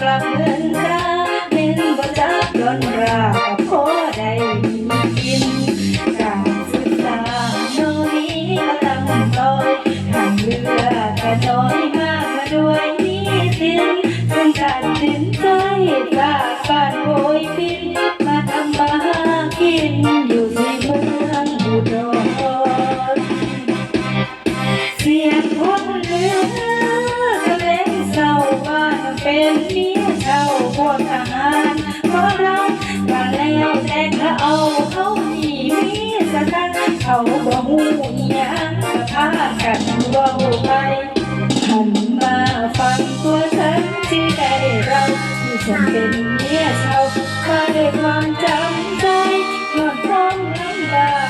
กลับเงินตราเห็นบ่จักดอนราก็พอได้มีกินการศึกษาน้องนี้ก็ตั้งต้อยทางเรือก็น้อยมากมาด้วยนี้สินซึ่งการสินใจกล้าฟาดโอยบินมาทำมาหากินอยู่ในเมืองอุดรเสียงคนเรือ เป็น ราะรักกันแล้วแต่เขาเอาเขาหนีมีสตังค์เขาบ่หูอิหยังก็พากันเว้าไปหันมาฟังตัวฉันที่ได้เราที่ฉันเป็นเมียเช่ามาด้วยความจำใจย้อนความลำบากข้า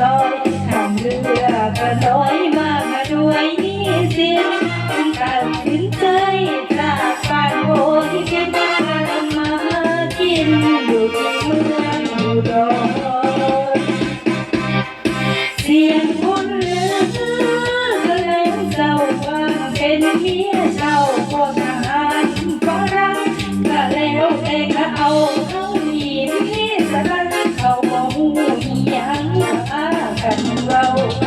ต้อยทางเรือก็น้อยมาด้วยนี้สินจึงตัดสินใจจากบ้านโพที่เจ้านมาหากิน กันเราไป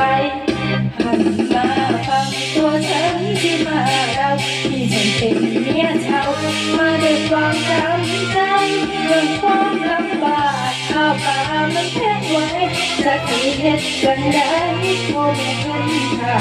หันมาฟังตัวฉันที่มาเราที่ฉันเป็นเมียเช่ามาด้วยความจำใจเรื่องความลำบากข้าวปลามันแพงไว้จะกี่เฮ็ดกันได้คงเงินขา